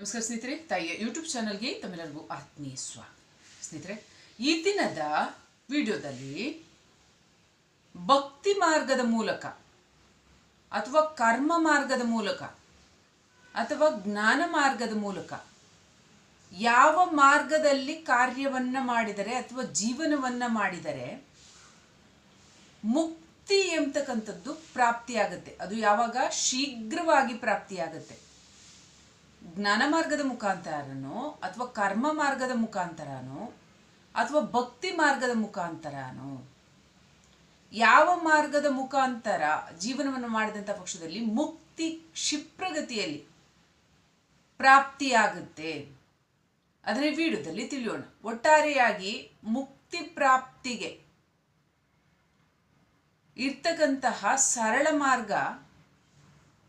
ನಮಸ್ಕಾರ ಸ್ನೇಹಿತರೆ, ತಾಯಿಯ ಯೂಟ್ಯೂಬ್ ಚಾನಲ್ಗೆ ತಮ್ಮೆಲ್ಲರಿಗೂ ಆತ್ಮೀಯ ಸ್ವಾಗತ. ಸ್ನೇಹಿತರೆ, ಈ ದಿನದ ವಿಡಿಯೋದಲ್ಲಿ ಭಕ್ತಿ ಮಾರ್ಗದ ಮೂಲಕ ಅಥವಾ ಕರ್ಮ ಮಾರ್ಗದ ಮೂಲಕ ಅಥವಾ ಜ್ಞಾನ ಮಾರ್ಗದ ಮೂಲಕ ಯಾವ ಮಾರ್ಗದಲ್ಲಿ ಕಾರ್ಯವನ್ನ ಮಾಡಿದರೆ ಅಥವಾ ಜೀವನವನ್ನ ಮಾಡಿದರೆ ಮುಕ್ತಿ ಎಂಬತಕ್ಕಂಥದ್ದು ಪ್ರಾಪ್ತಿಯಾಗುತ್ತೆ. ಅದು ಯಾವಾಗ? ಶೀಘ್ರವಾಗಿ ಪ್ರಾಪ್ತಿಯಾಗುತ್ತೆ. ಜ್ಞಾನ ಮಾರ್ಗದ ಮುಖಾಂತರನೋ, ಅಥವಾ ಕರ್ಮ ಮಾರ್ಗದ ಮುಖಾಂತರನೋ, ಅಥವಾ ಭಕ್ತಿ ಮಾರ್ಗದ ಮುಖಾಂತರನೋ, ಯಾವ ಮಾರ್ಗದ ಮುಖಾಂತರ ಜೀವನವನ್ನು ಮಾಡಿದಂಥ ಪಕ್ಷದಲ್ಲಿ ಮುಕ್ತಿ ಕ್ಷಿಪ್ರಗತಿಯಲ್ಲಿ ಪ್ರಾಪ್ತಿಯಾಗುತ್ತೆ. ಅದನ್ನೇ ವಿಡಿಯೋದಲ್ಲಿ ತಿಳಿಯೋಣ. ಒಟ್ಟಾರೆಯಾಗಿ ಮುಕ್ತಿ ಪ್ರಾಪ್ತಿಗೆ ಇರ್ತಕ್ಕಂತಹ ಸರಳ ಮಾರ್ಗ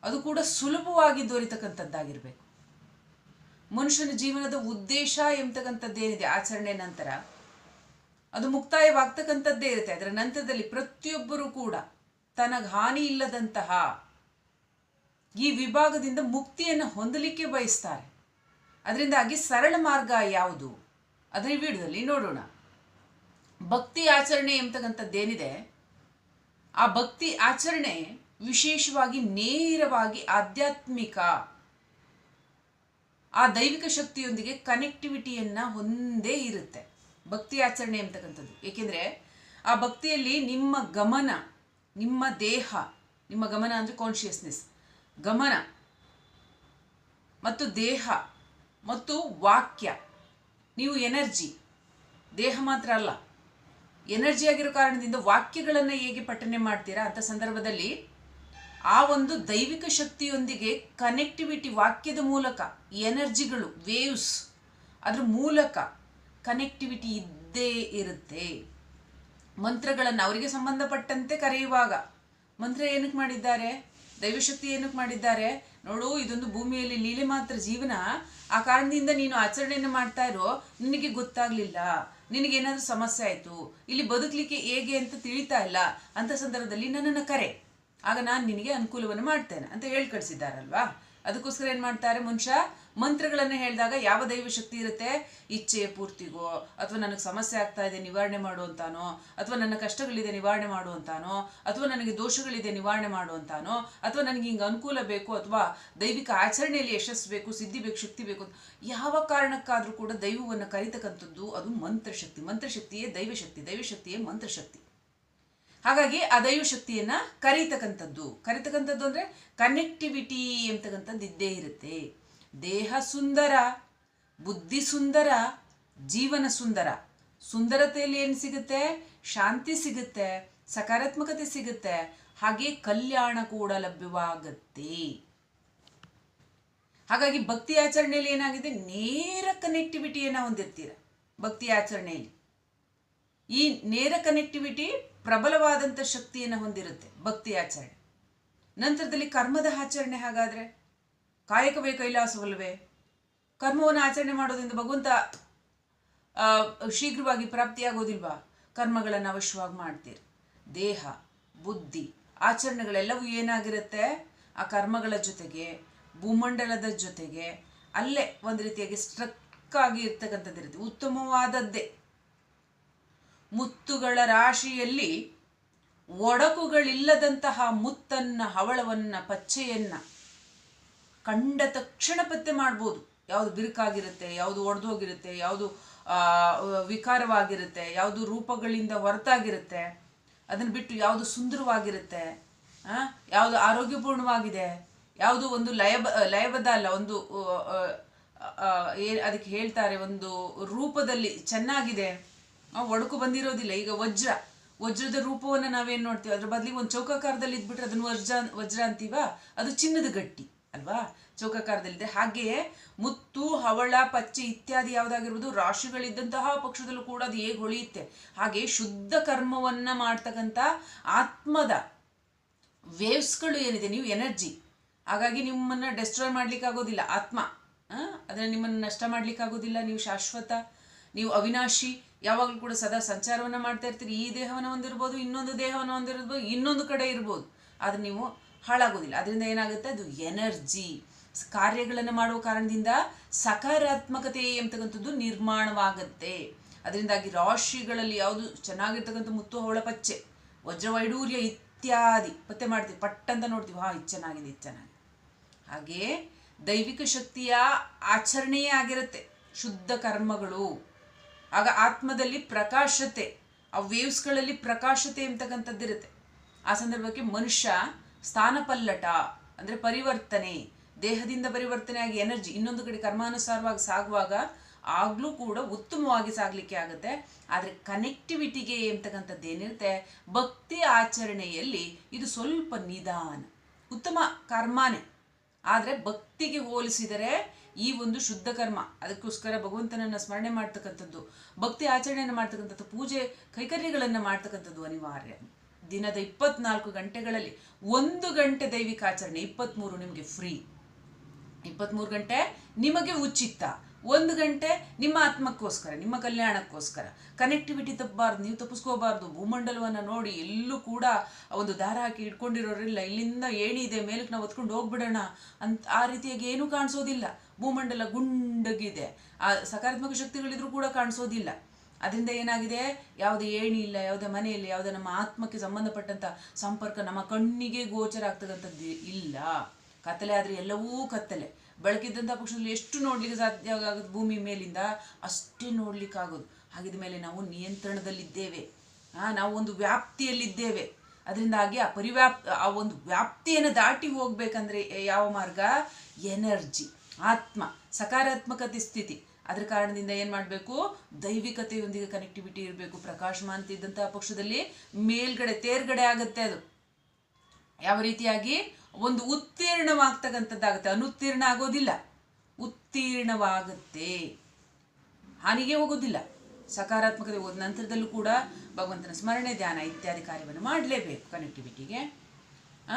ಅದು ಕೂಡ ಸುಲಭವಾಗಿ ದೊರೆತಕ್ಕಂಥದ್ದಾಗಿರ್ಬೇಕು. ಮನುಷ್ಯನ ಜೀವನದ ಉದ್ದೇಶ ಎಂಬತಕ್ಕಂಥದ್ದೇನಿದೆ ಆಚರಣೆ ನಂತರ. ಅದು ಮುಕ್ತಾಯವಾಗ್ತಕ್ಕಂಥದ್ದೇ ಇರುತ್ತೆ. ಅದರ ನಂತರದಲ್ಲಿ ಪ್ರತಿಯೊಬ್ಬರೂ ಕೂಡ ತನಗೆ ಹಾನಿ ಇಲ್ಲದಂತಹ ಈ ವಿಭಾಗದಿಂದ ಮುಕ್ತಿಯನ್ನು ಹೊಂದಲಿಕ್ಕೆ ಬಯಸ್ತಾರೆ. ಅದರಿಂದಾಗಿ ಸರಳ ಮಾರ್ಗ ಯಾವುದು? ಅದರ ವಿಡಿಯೋದಲ್ಲಿ ನೋಡೋಣ. ಭಕ್ತಿ ಆಚರಣೆ ಎಂಬತಕ್ಕಂಥದ್ದೇನಿದೆ? ಆ ಭಕ್ತಿ ಆಚರಣೆ ವಿಶೇಷವಾಗಿ ನೇರವಾಗಿ ಆಧ್ಯಾತ್ಮಿಕ ಆ ದೈವಿಕ ಶಕ್ತಿಯೊಂದಿಗೆ ಕನೆಕ್ಟಿವಿಟಿಯನ್ನ ಹೊಂದೇ ಇರುತ್ತೆ. ಭಕ್ತಿ ಆಚರಣೆ ಅಂತಕ್ಕಂಥದ್ದು ಏಕೆಂದರೆ ಆ ಭಕ್ತಿಯಲ್ಲಿ ನಿಮ್ಮ ಗಮನ, ನಿಮ್ಮ ದೇಹ, ನಿಮ್ಮ ಗಮನ ಅಂದರೆ ಕಾನ್ಷಿಯಸ್ನೆಸ್ ಗಮನ ಮತ್ತು ದೇಹ ಮತ್ತು ವಾಕ್ಯ, ನೀವು ಎನರ್ಜಿ, ದೇಹ ಮಾತ್ರ ಅಲ್ಲ, ಎನರ್ಜಿ ಆಗಿರೋ ಕಾರಣದಿಂದ ವಾಕ್ಯಗಳನ್ನು ಹೇಗೆ ಪಠನೆ ಮಾಡ್ತೀರಾ ಅಂತ ಸಂದರ್ಭದಲ್ಲಿ ಆ ಒಂದು ದೈವಿಕ ಶಕ್ತಿಯೊಂದಿಗೆ ಕನೆಕ್ಟಿವಿಟಿ ವಾಕ್ಯದ ಮೂಲಕ ಎನರ್ಜಿಗಳು ವೇವ್ಸ್ ಅದ್ರ ಮೂಲಕ ಕನೆಕ್ಟಿವಿಟಿ ಇದ್ದೇ ಇರುತ್ತೆ. ಮಂತ್ರಗಳನ್ನು ಅವರಿಗೆ ಸಂಬಂಧಪಟ್ಟಂತೆ ಕರೆಯುವಾಗ, ಮಂತ್ರ ಏನಕ್ಕೆ ಮಾಡಿದ್ದಾರೆ? ದೈವಶಕ್ತಿ ಏನಕ್ಕೆ ಮಾಡಿದ್ದಾರೆ? ನೋಡು, ಇದೊಂದು ಭೂಮಿಯಲ್ಲಿ ಲೀಲೆ ಮಾತ್ರ, ಜೀವನ. ಆ ಕಾರಣದಿಂದ ನೀನು ಆಚರಣೆಯನ್ನು ಮಾಡ್ತಾ ಇರೋ ನಿನಗೆ ಗೊತ್ತಾಗ್ಲಿಲ್ಲ. ನಿನಗೇನಾದ್ರೂ ಸಮಸ್ಯೆ ಆಯಿತು. ಇಲ್ಲಿ ಬದುಕಲಿಕ್ಕೆ ಹೇಗೆ ಅಂತ ತಿಳಿತಾ ಇಲ್ಲ. ಅಂತ ಸಂದರ್ಭದಲ್ಲಿ ನನ್ನನ್ನು ಕರೆ. ಆಗ ನಾನು ನಿನಗೆ ಅನುಕೂಲವನ್ನು ಮಾಡ್ತೇನೆ ಅಂತ ಹೇಳಿ ಕಳಿಸಿದ್ದಾರಲ್ವಾ ಅದಕ್ಕೋಸ್ಕರ ಏನು ಮಾಡ್ತಾರೆ ಮನುಷ್ಯ ಮಂತ್ರಗಳನ್ನು ಹೇಳಿದಾಗ ಯಾವ ದೈವ ಶಕ್ತಿ ಇರುತ್ತೆ? ಇಚ್ಛೆ ಪೂರ್ತಿಗೋ, ಅಥವಾ ನನಗೆ ಸಮಸ್ಯೆ ಆಗ್ತಾ ಇದೆ, ನಿವಾರಣೆ ಮಾಡುವಂತಾನೋ ಅಥವಾ ನನ್ನ ಕಷ್ಟಗಳಿದೆ, ನಿವಾರಣೆ ಮಾಡುವಂತಾನೋ ಅಥವಾ ನನಗೆ ದೋಷಗಳಿದೆ, ನಿವಾರಣೆ ಮಾಡುವಂತಾನೋ ಅಥವಾ ನನಗೆ ಹಿಂಗೆ ಅನುಕೂಲ ಬೇಕು, ಅಥವಾ ದೈವಿಕ ಆಚರಣೆಯಲ್ಲಿ ಯಶಸ್ಸು ಬೇಕು, ಸಿದ್ಧಿ ಬೇಕು, ಶಕ್ತಿ ಬೇಕು ಯಾವ ಕಾರಣಕ್ಕಾದರೂ ಕೂಡ ದೈವವನ್ನು ಕರಿತಕ್ಕಂಥದ್ದು ಅದು ಮಂತ್ರಶಕ್ತಿ. ಮಂತ್ರಶಕ್ತಿಯೇ ದೈವಶಕ್ತಿ, ದೈವಶಕ್ತಿಯೇ ಮಂತ್ರಶಕ್ತಿ. ಹಾಗಾಗಿ ಅದಯು ಶಕ್ತಿಯನ್ನ ಕರೀತಕ್ಕಂಥದ್ದು. ಕರೀತಕ್ಕಂಥದ್ದು ಅಂದ್ರೆ ಕನೆಕ್ಟಿವಿಟಿ ಎಂತಕ್ಕಂಥದ್ದು ಇದ್ದೇ ಇರುತ್ತೆ. ದೇಹ ಸುಂದರ, ಬುದ್ಧಿ ಸುಂದರ, ಜೀವನ ಸುಂದರ. ಸುಂದರತೆಯಲ್ಲಿ ಏನು ಸಿಗುತ್ತೆ? ಶಾಂತಿ ಸಿಗುತ್ತೆ, ಸಕಾರಾತ್ಮಕತೆ ಸಿಗುತ್ತೆ. ಹಾಗೆ ಕಲ್ಯಾಣ ಕೂಡ ಲಭ್ಯವಾಗತ್ತೆ. ಹಾಗಾಗಿ ಭಕ್ತಿ ಆಚರಣೆಯಲ್ಲಿ ಏನಾಗಿದೆ? ನೇರ ಕನೆಕ್ಟಿವಿಟಿಯನ್ನು ಹೊಂದಿರ್ತೀರ. ಭಕ್ತಿ ಆಚರಣೆಯಲ್ಲಿ. ಈ ನೇರ ಕನೆಕ್ಟಿವಿಟಿ ಪ್ರಬಲವಾದಂಥ ಶಕ್ತಿಯನ್ನು ಹೊಂದಿರುತ್ತೆ ಭಕ್ತಿ ಆಚರಣೆ. ನಂತರದಲ್ಲಿ ಕರ್ಮದ ಆಚರಣೆ ಹಾಗಾದರೆ? ಕಾಯಕವೇ ಕೈಲಾಸವಲ್ವೇ ಕರ್ಮವನ್ನು ಆಚರಣೆ ಮಾಡೋದ್ರಿಂದ ಭಗವಂತ ಶೀಘ್ರವಾಗಿ ಪ್ರಾಪ್ತಿಯಾಗೋದಿಲ್ವಾ? ಕರ್ಮಗಳನ್ನು ಅವಶ್ಯವಾಗಿ ಮಾಡ್ತೀರಿ. ದೇಹ, ಬುದ್ಧಿ, ಆಚರಣೆಗಳೆಲ್ಲವೂ ಏನಾಗಿರುತ್ತೆ? ಆ ಕರ್ಮಗಳ ಜೊತೆಗೆ, ಭೂಮಂಡಲದ ಜೊತೆಗೆ, ಅಲ್ಲೇ ಒಂದು ರೀತಿಯಾಗಿ ಸ್ಟ್ರಕ್ ಆಗಿ ಇರ್ತಕ್ಕಂಥದ್ದಿರುತ್ತೆ. ಉತ್ತಮವಾದದ್ದೇ. ಮುತ್ತುಗಳ ರಾಶಿಯಲ್ಲಿ ಒಡಕುಗಳಿಲ್ಲದಂತಹ ಮುತ್ತನ್ನ, ಹವಳವನ್ನ, ಪಚ್ಚೆಯನ್ನ ಕಂಡ ತಕ್ಷಣ ಪತ್ತೆ ಮಾಡ್ಬೋದು. ಯಾವುದು ಬಿರುಕಾಗಿರುತ್ತೆ, ಯಾವುದು ಒಡೆದೋಗಿರುತ್ತೆ, ಯಾವುದು ವಿಕಾರವಾಗಿರುತ್ತೆ, ಯಾವುದು ರೂಪಗಳಿಂದ ಹೊರತಾಗಿರುತ್ತೆ, ಅದನ್ನು ಬಿಟ್ಟು ಯಾವುದು ಸುಂದರವಾಗಿರುತ್ತೆ ಯಾವುದು ಆರೋಗ್ಯಪೂರ್ಣವಾಗಿದೆ, ಯಾವುದು ಒಂದು ಲಯಬ ಲಯಬದ್ಧ ಅಲ್ಲ, ಒಂದು ಅದಕ್ಕೆ ಹೇಳ್ತಾರೆ, ಒಂದು ರೂಪದಲ್ಲಿ ಚೆನ್ನಾಗಿದೆ. ಒಡಕು ಬಂದಿರೋದಿಲ್ಲ. ಈಗ ವಜ್ರ, ವಜ್ರದ ರೂಪವನ್ನು ನಾವೇನು ನೋಡ್ತೀವಿ? ಅದ್ರ ಬದಲಿಗೆ ಒಂದು ಚೌಕಾಕಾರದಲ್ಲಿ ಇದ್ಬಿಟ್ರೆ ಅದನ್ನು ವಜ್ರ ವಜ್ರ ಅಂತೀವ? ಅದು ಚಿನ್ನದ ಗಟ್ಟಿ, ಅಲ್ವಾ? ಚೌಕಾಕಾರದಲ್ಲಿದೆ. ಹಾಗೆಯೇ ಮುತ್ತು, ಹವಳ, ಪಚ್ಚೆ ಇತ್ಯಾದಿ ಯಾವುದಾಗಿರ್ಬೋದು ರಾಶಿಗಳಿದ್ದಂತಹ ಪಕ್ಷದಲ್ಲೂ ಕೂಡ ಅದು ಹೇಗೆ ಹೊಳೆಯುತ್ತೆ? ಹಾಗೆ ಶುದ್ಧ ಕರ್ಮವನ್ನ ಮಾಡ್ತಕ್ಕಂಥ ಆತ್ಮದ ವೇವ್ಸ್ಗಳು ಏನಿದೆ? ನೀವು ಎನರ್ಜಿ. ಹಾಗಾಗಿ ನಿಮ್ಮನ್ನ ಡೆಸ್ಟ್ರಾಯ್ ಮಾಡ್ಲಿಕ್ಕೆ ಆಗೋದಿಲ್ಲ. ಆತ್ಮ ಅದನ್ನು ನಿಮ್ಮನ್ನು ನಷ್ಟ ಮಾಡ್ಲಿಕ್ಕೆ ಆಗೋದಿಲ್ಲ. ನೀವು ಶಾಶ್ವತ, ನೀವು ಅವಿನಾಶಿ. ಯಾವಾಗಲೂ ಕೂಡ ಸದಾ ಸಂಚಾರವನ್ನ ಮಾಡ್ತಾ ಇರ್ತೀರಿ. ಈ ದೇಹವನ್ನು ಹೊಂದಿರ್ಬೋದು, ಇನ್ನೊಂದು ದೇಹವನ್ನು ಹೊಂದಿರ್ಬೋದು, ಇನ್ನೊಂದು ಕಡೆ ಇರ್ಬೋದು. ಆದ್ರೆ ನೀವು ಹಾಳಾಗೋದಿಲ್ಲ. ಅದರಿಂದ ಏನಾಗುತ್ತೆ? ಅದು ಎನರ್ಜಿ. ಕಾರ್ಯಗಳನ್ನು ಮಾಡುವ ಕಾರಣದಿಂದ ಸಕಾರಾತ್ಮಕತೆ ಎಂಬತಕ್ಕಂಥದ್ದು ನಿರ್ಮಾಣವಾಗುತ್ತೆ. ಅದರಿಂದಾಗಿ ರಾಶಿಗಳಲ್ಲಿ ಯಾವುದು ಚೆನ್ನಾಗಿರ್ತಕ್ಕಂಥ ಮುತ್ತು ಹೋಳ ಪಚ್ಚೆ, ವಜ್ರವೈಡೂರ್ಯ ಇತ್ಯಾದಿ ಪತ್ತೆ ಮಾಡ್ತೀವಿ. ಪಟ್ ಅಂತ ನೋಡ್ತೀವಿ. ಹಾ, ಇದು ಚೆನ್ನಾಗಿದೆ ಇದು ಚೆನ್ನಾಗಿದೆ. ಹಾಗೆ ದೈವಿಕ ಶಕ್ತಿಯ ಆಚರಣೆಯೇ ಆಗಿರುತ್ತೆ. ಶುದ್ಧ ಕರ್ಮಗಳು. ಆಗ ಆತ್ಮದಲ್ಲಿ ಪ್ರಕಾಶತೆ, ಆ ವೇವ್ಸ್ಗಳಲ್ಲಿ ಪ್ರಕಾಶತೆ ಎಂತಕ್ಕಂಥದ್ದಿರುತ್ತೆ. ಆ ಸಂದರ್ಭಕ್ಕೆ ಮನುಷ್ಯ ಸ್ಥಾನಪಲ್ಲಟ, ಅಂದರೆ ಪರಿವರ್ತನೆ, ದೇಹದಿಂದ ಪರಿವರ್ತನೆ ಆಗಿ ಎನರ್ಜಿ ಇನ್ನೊಂದು ಕಡೆ ಕರ್ಮಾನುಸಾರವಾಗಿ ಸಾಗುವಾಗ ಆಗಲೂ ಕೂಡ ಉತ್ತಮವಾಗಿ ಸಾಗಲಿಕ್ಕೆ ಆಗುತ್ತೆ. ಆದರೆ ಕನೆಕ್ಟಿವಿಟಿಗೆ ಎಂತಕ್ಕಂಥದ್ದು ಏನಿರುತ್ತೆ? ಭಕ್ತಿ ಆಚರಣೆಯಲ್ಲಿ ಇದು ಸ್ವಲ್ಪ ನಿಧಾನ, ಉತ್ತಮ ಕರ್ಮಾನೆ. ಆದರೆ ಭಕ್ತಿಗೆ ಹೋಲಿಸಿದರೆ ಈ ಒಂದು ಶುದ್ಧ ಕರ್ಮ. ಅದಕ್ಕೋಸ್ಕರ ಭಗವಂತನನ್ನು ಸ್ಮರಣೆ ಮಾಡ್ತಕ್ಕಂಥದ್ದು, ಭಕ್ತಿ ಆಚರಣೆಯನ್ನು ಮಾಡ್ತಕ್ಕಂಥದ್ದು, ಪೂಜೆ ಕೈಕರ್ಯಗಳನ್ನು ಮಾಡ್ತಕ್ಕಂಥದ್ದು ಅನಿವಾರ್ಯ. ದಿನದ ಇಪ್ಪತ್ನಾಲ್ಕು ಗಂಟೆಗಳಲ್ಲಿ ಒಂದು ಗಂಟೆ ದೈವಿಕ ಆಚರಣೆ ಇಪ್ಪತ್ತ್ಮೂರು ನಿಮಗೆ ಫ್ರೀ ಇಪ್ಪತ್ತ್ಮೂರು ಗಂಟೆ ನಿಮಗೆ ಉಚಿತ. ಒಂದು ಗಂಟೆ ನಿಮ್ಮ ಆತ್ಮಕ್ಕೋಸ್ಕರ, ನಿಮ್ಮ ಕಲ್ಯಾಣಕ್ಕೋಸ್ಕರ. ಕನೆಕ್ಟಿವಿಟಿ ತಪ್ಪಬಾರ್ದು, ನೀವು ತಪ್ಪಿಸ್ಕೋಬಾರ್ದು, ಭೂಮಂಡಲವನ್ನು ನೋಡಿ, ಎಲ್ಲೂ ಕೂಡ ಒಂದು ದಾರ ಹಾಕಿ ಇಟ್ಕೊಂಡಿರೋರಿಲ್ಲ. ಇಲ್ಲಿಂದ ಏಣಿ ಇದೆ, ಮೇಲಕ್ಕೆ ನಾವು ಹೊತ್ಕೊಂಡು ಹೋಗ್ಬಿಡೋಣ ಅಂತ ಆ ರೀತಿಯಾಗಿ ಏನೂ ಕಾಣಿಸೋದಿಲ್ಲ. ಭೂಮಂಡಲ ಗುಂಡಗಿದೆ. ಆ ಸಕಾರಾತ್ಮಕ ಶಕ್ತಿಗಳಿದ್ರೂ ಕೂಡ ಕಾಣಿಸೋದಿಲ್ಲ. ಅದರಿಂದ ಏನಾಗಿದೆ? ಯಾವುದೇ ಏಣಿ ಇಲ್ಲ, ಯಾವುದೇ ಮನೆಯಲ್ಲಿ ಯಾವುದೇ ನಮ್ಮ ಆತ್ಮಕ್ಕೆ ಸಂಬಂಧಪಟ್ಟಂಥ ಸಂಪರ್ಕ ನಮ್ಮ ಕಣ್ಣಿಗೆ ಗೋಚರ ಆಗ್ತಕ್ಕಂಥದ್ದು ಇಲ್ಲ. ಕತ್ತಲೆ ಆದರೆ ಎಲ್ಲವೂ ಕತ್ತಲೆ. ಬೆಳಕಿದ್ದಂಥ ಪಕ್ಷದಲ್ಲಿ ಎಷ್ಟು ನೋಡ್ಲಿಕ್ಕೆ ಸಾಧ್ಯ ಆಗುತ್ತೆ ಭೂಮಿ ಮೇಲಿಂದ, ಅಷ್ಟೇ ನೋಡ್ಲಿಕ್ಕಾಗೋದು. ಹಾಗಿದ ಮೇಲೆ ನಾವು ನಿಯಂತ್ರಣದಲ್ಲಿದ್ದೇವೆ. ನಾವು ಒಂದು ವ್ಯಾಪ್ತಿಯಲ್ಲಿದ್ದೇವೆ. ಅದರಿಂದಾಗಿ ಆ ಪರಿವ್ಯಾಪ್, ಆ ಒಂದು ವ್ಯಾಪ್ತಿಯನ್ನು ದಾಟಿ ಹೋಗ್ಬೇಕಂದ್ರೆ ಯಾವ ಮಾರ್ಗ? ಎನರ್ಜಿ, ಆತ್ಮ, ಸಕಾರಾತ್ಮಕತೆ ಸ್ಥಿತಿ. ಅದರ ಕಾರಣದಿಂದ ಏನು ಮಾಡಬೇಕು? ದೈವಿಕತೆಯೊಂದಿಗೆ ಕನೆಕ್ಟಿವಿಟಿ ಇರಬೇಕು. ಪ್ರಕಾಶಮಾನತೆ ಇದ್ದಂತಹ ಪಕ್ಷದಲ್ಲಿ ಮೇಲ್ಗಡೆ, ತೇರ್ಗಡೆ ಆಗುತ್ತೆ ಅದು. ಯಾವ ರೀತಿಯಾಗಿ? ಒಂದು ಉತ್ತೀರ್ಣವಾಗ್ತಕ್ಕಂಥದ್ದಾಗುತ್ತೆ. ಅನುತ್ತೀರ್ಣ ಆಗೋದಿಲ್ಲ. ಉತ್ತೀರ್ಣವಾಗುತ್ತೆ. ಹಾನಿಗೆ ಹೋಗೋದಿಲ್ಲ. ಸಕಾರಾತ್ಮಕತೆ ಹೋದ ನಂತರದಲ್ಲೂ ಕೂಡ ಭಗವಂತನ ಸ್ಮರಣೆ, ಧ್ಯಾನ ಇತ್ಯಾದಿ ಕಾರ್ಯವನ್ನು ಮಾಡಲೇಬೇಕು ಕನೆಕ್ಟಿವಿಟಿಗೆ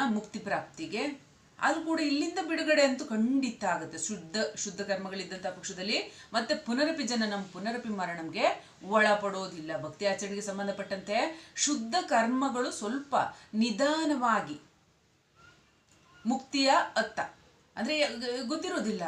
ಮುಕ್ತಿ ಪ್ರಾಪ್ತಿಗೆ. ಅದು ಕೂಡ ಇಲ್ಲಿಂದ ಬಿಡುಗಡೆ ಅಂತೂ ಖಂಡಿತ ಆಗುತ್ತೆ. ಶುದ್ಧ ಶುದ್ಧ ಕರ್ಮಗಳಿದ್ದಂಥ ಪಕ್ಷದಲ್ಲಿ ಮತ್ತೆ ಪುನರಪಿ ನಮ್ಮ ಪುನರಪಿ ಮರಣಂಗೆ ಒಳಪಡೋದಿಲ್ಲ. ಭಕ್ತಿ ಆಚರಣೆಗೆ ಸಂಬಂಧಪಟ್ಟಂತೆ ಶುದ್ಧ ಕರ್ಮಗಳು ಸ್ವಲ್ಪ ನಿಧಾನವಾಗಿ ಮುಕ್ತಿಯ ಅತ್ತ. ಅಂದರೆ, ಗೊತ್ತಿರೋದಿಲ್ಲ.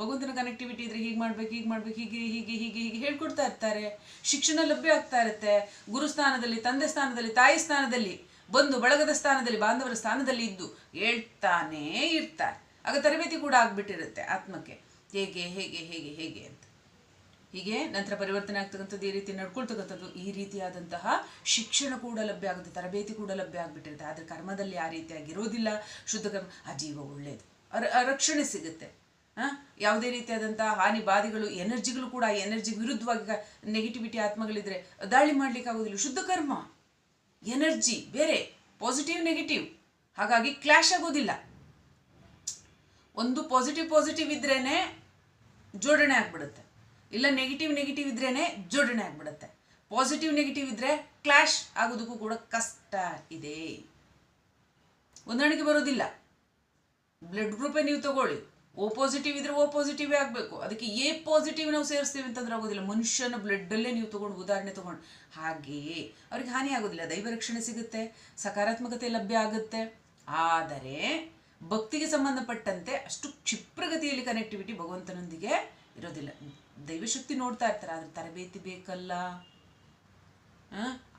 ಭಗವಂತನ ಕನೆಕ್ಟಿವಿಟಿ ಇದ್ರೆ ಹೀಗೆ ಮಾಡ್ಬೇಕು ಹೀಗೆ ಮಾಡ್ಬೇಕು, ಹೀಗೆ ಹೀಗೆ ಹೀಗೆ ಹೀಗೆ ಹೇಳ್ಕೊಡ್ತಾ ಇರ್ತಾರೆ. ಶಿಕ್ಷಣ ಲಭ್ಯ ಆಗ್ತಾ ಇರುತ್ತೆ. ಗುರು ಸ್ಥಾನದಲ್ಲಿ, ತಂದೆ ಸ್ಥಾನದಲ್ಲಿ, ತಾಯಿ ಸ್ಥಾನದಲ್ಲಿ ಬಂದು ಬಳಗದ ಸ್ಥಾನದಲ್ಲಿ, ಬಾಂಧವರ ಸ್ಥಾನದಲ್ಲಿ ಇದ್ದು ಹೇಳ್ತಾನೇ ಇರ್ತಾರೆ. ಆಗ ತರಬೇತಿ ಕೂಡ ಆಗ್ಬಿಟ್ಟಿರುತ್ತೆ ಆತ್ಮಕ್ಕೆ. ಹೇಗೆ ಹೇಗೆ ಹೇಗೆ ಹೇಗೆ ಅಂತ. ಹೀಗೆ ನಂತರ ಪರಿವರ್ತನೆ ಆಗ್ತಕ್ಕಂಥದ್ದು ಈ ರೀತಿ ನಡ್ಕೊಳ್ತಕ್ಕಂಥದ್ದು ಈ ರೀತಿಯಾದಂತಹ ಶಿಕ್ಷಣ ಕೂಡ ಲಭ್ಯ ಆಗುತ್ತೆ, ತರಬೇತಿ ಕೂಡ ಲಭ್ಯ ಆಗಿಬಿಟ್ಟಿರುತ್ತೆ. ಆದರೆ ಕರ್ಮದಲ್ಲಿ ಆ ರೀತಿಯಾಗಿ ಇರೋದಿಲ್ಲ ಶುದ್ಧ ಕರ್ಮ ಆ ಜೀವ ಒಳ್ಳೆಯದು ರಕ್ಷಣೆ ಸಿಗುತ್ತೆ. ಯಾವುದೇ ರೀತಿಯಾದಂತಹ ಹಾನಿ ಬಾಧೆಗಳು, ಎನರ್ಜಿಗಳು ಕೂಡ ಎನರ್ಜಿ ವಿರುದ್ಧವಾಗಿ ನೆಗೆಟಿವಿಟಿ ಆತ್ಮಗಳಿದ್ರೆ ದಾಳಿ ಮಾಡ್ಲಿಕ್ಕೆ ಆಗೋದಿಲ್ಲ. ಶುದ್ಧ ಕರ್ಮ, ಎನರ್ಜಿ, ಬೇರೆ ಪಾಸಿಟಿವ್ ನೆಗೆಟಿವ್ ಹಾಗಾಗಿ ಕ್ಲಾಶ್ ಆಗೋದಿಲ್ಲ. ಒಂದು ಪಾಸಿಟಿವ್ ಪಾಸಿಟಿವ್ ಇದ್ರೇನೆ ಜೋಡಣೆ ಆಗ್ಬಿಡುತ್ತೆ. ಇಲ್ಲ ನೆಗೆಟಿವ್ ನೆಗೆಟಿವ್ ಇದ್ರೇನೆ ಜೋಡಣೆ ಆಗ್ಬಿಡುತ್ತೆ. ಪಾಸಿಟಿವ್ ನೆಗೆಟಿವ್ ಇದ್ರೆ ಕ್ಲಾಶ್ ಆಗೋದಕ್ಕೂ ಕೂಡ ಕಷ್ಟ ಇದೆ. ಹೊಂದಾಣಿಕೆ ಬರೋದಿಲ್ಲ. ಬ್ಲಡ್ ಗ್ರೂಪೇ ನೀವು ತಗೊಳ್ಳಿ. ಓ ಪಾಸಿಟಿವ್ ಇದ್ರೆ ಓ ಪಾಸಿಟಿವ್ ಆಗಬೇಕು. ಅದಕ್ಕೆ ಎ ಪಾಸಿಟಿವ್ ನಾವು ಸೇರಿಸ್ತೀವಿ ಅಂತಂದ್ರೆ ಆಗೋದಿಲ್ಲ. ಮನುಷ್ಯನ ಬ್ಲಡ್ಡಲ್ಲೇ ನೀವು ತಗೊಂಡು ಉದಾಹರಣೆ ತಗೊಂಡು. ಹಾಗೆಯೇ ಅವ್ರಿಗೆ ಹಾನಿ ಆಗೋದಿಲ್ಲ. ದೈವ ರಕ್ಷಣೆ ಸಿಗುತ್ತೆ. ಸಕಾರಾತ್ಮಕತೆ ಲಭ್ಯ ಆಗುತ್ತೆ. ಆದರೆ ಭಕ್ತಿಗೆ ಸಂಬಂಧಪಟ್ಟಂತೆ ಅಷ್ಟು ಕ್ಷಿಪ್ರಗತಿಯಲ್ಲಿ ಕನೆಕ್ಟಿವಿಟಿ ಭಗವಂತನೊಂದಿಗೆ ಇರೋದಿಲ್ಲ. ದೈವಶಕ್ತಿ ನೋಡ್ತಾ ಇರ್ತಾರೆ, ಆದ್ರೆ ತರಬೇತಿ ಬೇಕಲ್ಲ?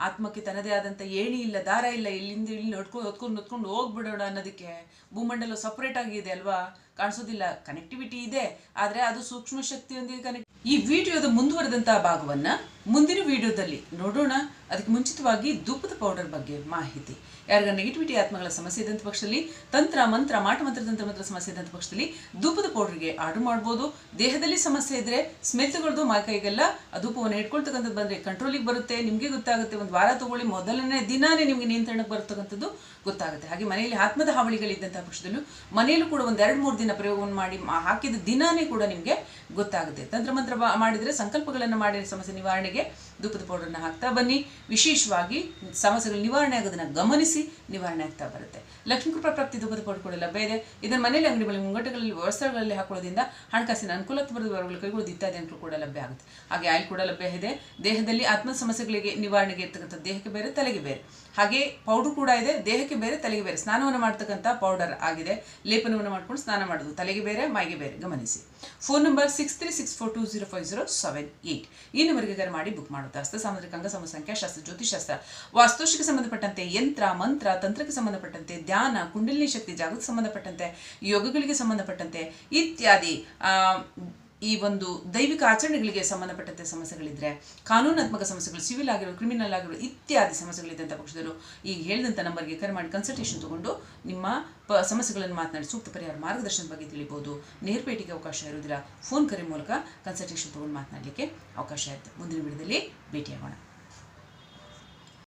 ಆತ್ಮಕ್ಕೆ ತನ್ನದೇ ಆದಂಥ ಏಣಿ ಇಲ್ಲ, ದಾರ ಇಲ್ಲ, ಇಲ್ಲಿಂದ ಇಲ್ಲಿ ನಡ್ಕೊಂಡು ಹೊತ್ಕೊಂಡು ಹೊತ್ಕೊಂಡು ಹೋಗ್ಬಿಡೋಣ ಅನ್ನೋದಕ್ಕೆ ಭೂಮಂಡಲ ಸಪ್ರೇಟ್ ಆಗಿದೆ ಅಲ್ವಾ? ಕಾಣಿಸೋದಿಲ್ಲ. ಕನೆಕ್ಟಿವಿಟಿ ಇದೆ, ಆದರೆ ಅದು ಸೂಕ್ಷ್ಮ ಶಕ್ತಿಯೊಂದಿಗೆ ಕನೆಕ್ಟ್ ಈ ವಿಡಿಯೋದ ಮುಂದುವರೆದಂತಹ ಭಾಗವನ್ನ ಮುಂದಿನ ವಿಡಿಯೋದಲ್ಲಿ ನೋಡೋಣ. ಅದಕ್ಕೆ ಮುಂಚಿತವಾಗಿ ಧೂಪದ ಪೌಡರ್ ಬಗ್ಗೆ ಮಾಹಿತಿ. ಯಾರಿಗ ನೆಗೆಟಿವಿಟಿ ಆತ್ಮಗಳ ಸಮಸ್ಯೆ ಇದ್ದಂಥ ಪಕ್ಷದಲ್ಲಿ, ತಂತ್ರ, ಮಂತ್ರ, ಮಾಟ ಮಂತ್ರ ತಂತ್ರ ಮಂತ್ರ ಸಮಸ್ಯೆ ಇದ್ದಂಥ ಪಕ್ಷದಲ್ಲಿ ಧೂಪದ ಪೌಡರ್ಗೆ ಆರ್ಡರ್ ಮಾಡ್ಬೋದು. ದೇಹದಲ್ಲಿ ಸಮಸ್ಯೆ ಇದ್ರೆ ಸ್ಮೆತ್ಗಳದು ತಗೊಳ್ದು ಮೈಕೈಗೆಲ್ಲ ಆ ಧೂಪವನ್ನು ಇಟ್ಕೊಳ್ತಕ್ಕಂಥದ್ದು ಬಂದರೆ ಕಂಟ್ರೋಲಿಗೆ ಬರುತ್ತೆ, ನಿಮಗೆ ಗೊತ್ತಾಗುತ್ತೆ. ಒಂದು ವಾರ ತಗೊಳ್ಳಿ, ಮೊದಲನೇ ದಿನಾನೇ ನಿಮಗೆ ನಿಯಂತ್ರಣಕ್ಕೆ ಬರ್ತಕ್ಕಂಥದ್ದು ಗೊತ್ತಾಗುತ್ತೆ. ಹಾಗೆ ಮನೆಯಲ್ಲಿ ಆತ್ಮದ ಹಾವಳಿಗಳಿದ್ದಂಥ ಪಕ್ಷದಲ್ಲೂ ಮನೆಯಲ್ಲೂ ಕೂಡ ಒಂದು ಎರಡು, ಮೂರು ದಿನ ಪ್ರಯೋಗವನ್ನು ಮಾಡಿ ಹಾಕಿದ ದಿನಾನೇ ಕೂಡ ನಿಮಗೆ ಗೊತ್ತಾಗುತ್ತೆ. ತಂತ್ರ, ಮಂತ್ರ ಮಾಡಿದರೆ ಸಂಕಲ್ಪಗಳನ್ನು ಮಾಡಿ ಸಮಸ್ಯೆ ನಿವಾರಣೆಗೆ qué? ಧೂಪದ ಪೌಡರ್ನ ಹಾಕ್ತಾ ಬನ್ನಿ. ವಿಶೇಷವಾಗಿ ಸಮಸ್ಯೆಗಳು ನಿವಾರಣೆ ಆಗೋದನ್ನು ಗಮನಿಸಿ ನಿವಾರಣೆ ಆಗ್ತಾ ಬರುತ್ತೆ. ಲಕ್ಷ್ಮೀ ಕೃಪಾ ಪ್ರಾಪ್ತಿ ಧೂಪದ ಪೌಡರ್ ಕೂಡ ಲಭ್ಯ ಇದೆ. ಇದನ್ನು ಮನೆಯಲ್ಲಿ ಅಂಗಡಿಗಳಲ್ಲಿ ಮುಂಗಟ್ಟುಗಳಲ್ಲಿ ವ್ಯವಸ್ಥೆಗಳಲ್ಲಿ ಹಾಕೊಳ್ಳೋದ್ರಿಂದ ಹಣಕಾಸಿನ ಅನುಕೂಲಕ್ಕೆ ಬರೆದ ವರಗಳು ಕೈಗೊಳ್ಳೋದು ಇತ್ಯಾದಿ ಅಂಕಗಳು ಕೂಡ ಲಭ್ಯ ಆಗುತ್ತೆ. ಹಾಗೆ ಆಯಿಲ್ ಕೂಡ ಲಭ್ಯ ಇದೆ. ದೇಹದಲ್ಲಿ ಆತ್ಮ ಸಮಸ್ಯೆಗಳಿಗೆ ನಿವಾರಣೆಗೆ ಇರ್ತಕ್ಕಂಥ ದೇಹಕ್ಕೆ ಬೇರೆ, ತಲೆಗೆ ಬೇರೆ. ಹಾಗೆ ಪೌಡರ್ ಕೂಡ ಇದೆ. ದೇಹಕ್ಕೆ ಬೇರೆ, ತಲೆಗೆ ಬೇರೆ. ಸ್ನಾನವನ್ನು ಮಾಡ್ತಕ್ಕಂಥ ಪೌಡರ್ ಆಗಿದೆ. ಲೇಪನವನ್ನು ಮಾಡ್ಕೊಂಡು ಸ್ನಾನ ಮಾಡೋದು ತಲೆಗೆ ಬೇರೆ ಮೈಗೆ ಬೇರೆ. ಗಮನಿಸಿ. Phone number six three six four two zero five zero seven eight. ಈ ನಂಬರ್ಗೆ ಕರೆ ಮಾಡಿ ಬುಕ್ ಮಾಡುತ್ತೆ ಅಂಗ ಸಂಖ್ಯಾ ಶಾಸ್ತ್ರ ಜ್ಯೋತಿಷಾಸ್ತ್ರ ವಾಸ್ತುಶಿಗೆ ಸಂಬಂಧಪಟ್ಟಂತೆ ಯಂತ್ರ, ಮಂತ್ರ, ತಂತ್ರಕ್ಕೆ ಸಂಬಂಧಪಟ್ಟಂತೆ ಧ್ಯಾನ, ಕುಂಡಲಿನಿ ಶಕ್ತಿ ಜಾಗಕ್ಕೆ ಸಂಬಂಧಪಟ್ಟಂತೆ ಯೋಗಗಳಿಗೆ ಸಂಬಂಧಪಟ್ಟಂತೆ ಇತ್ಯಾದಿ. ಈ ಒಂದು ದೈವಿಕ ಆಚರಣೆಗಳಿಗೆ ಸಂಬಂಧಪಟ್ಟಂತೆ ಸಮಸ್ಯೆಗಳಿದ್ರೆ, ಕಾನೂನಾತ್ಮಕ ಸಮಸ್ಯೆಗಳು ಸಿವಿಲ್ ಆಗಿರೋ ಕ್ರಿಮಿನಲ್ ಆಗಿರೋ ಇತ್ಯಾದಿ ಸಮಸ್ಯೆಗಳಿದ್ದಂಥ ಪಕ್ಷದವರು ಈಗ ಹೇಳಿದಂಥ ನಂಬರ್ಗೆ ಕರೆ ಮಾಡಿ ಕನ್ಸಲ್ಟೇಷನ್ ತಗೊಂಡು ನಿಮ್ಮ ಪ, ಸಮಸ್ಯೆಗಳನ್ನು ಮಾತನಾಡಿ ಸೂಕ್ತ ಪರಿಹಾರ ಮಾರ್ಗದರ್ಶನದ ಬಗ್ಗೆ ತಿಳಿಬೋದು. ನೇರ್ಪೇಟಿಗೆ ಅವಕಾಶ ಇರೋದಿಲ್ಲ ಫೋನ್ ಕರೆ ಮೂಲಕ ಕನ್ಸಲ್ಟೇಷನ್ ತಗೊಂಡು ಮಾತನಾಡಲಿಕ್ಕೆ ಅವಕಾಶ ಇರುತ್ತೆ. ಮುಂದಿನ ವಿಡಿಯೋದಲ್ಲಿ ಭೇಟಿಯಾಗೋಣ.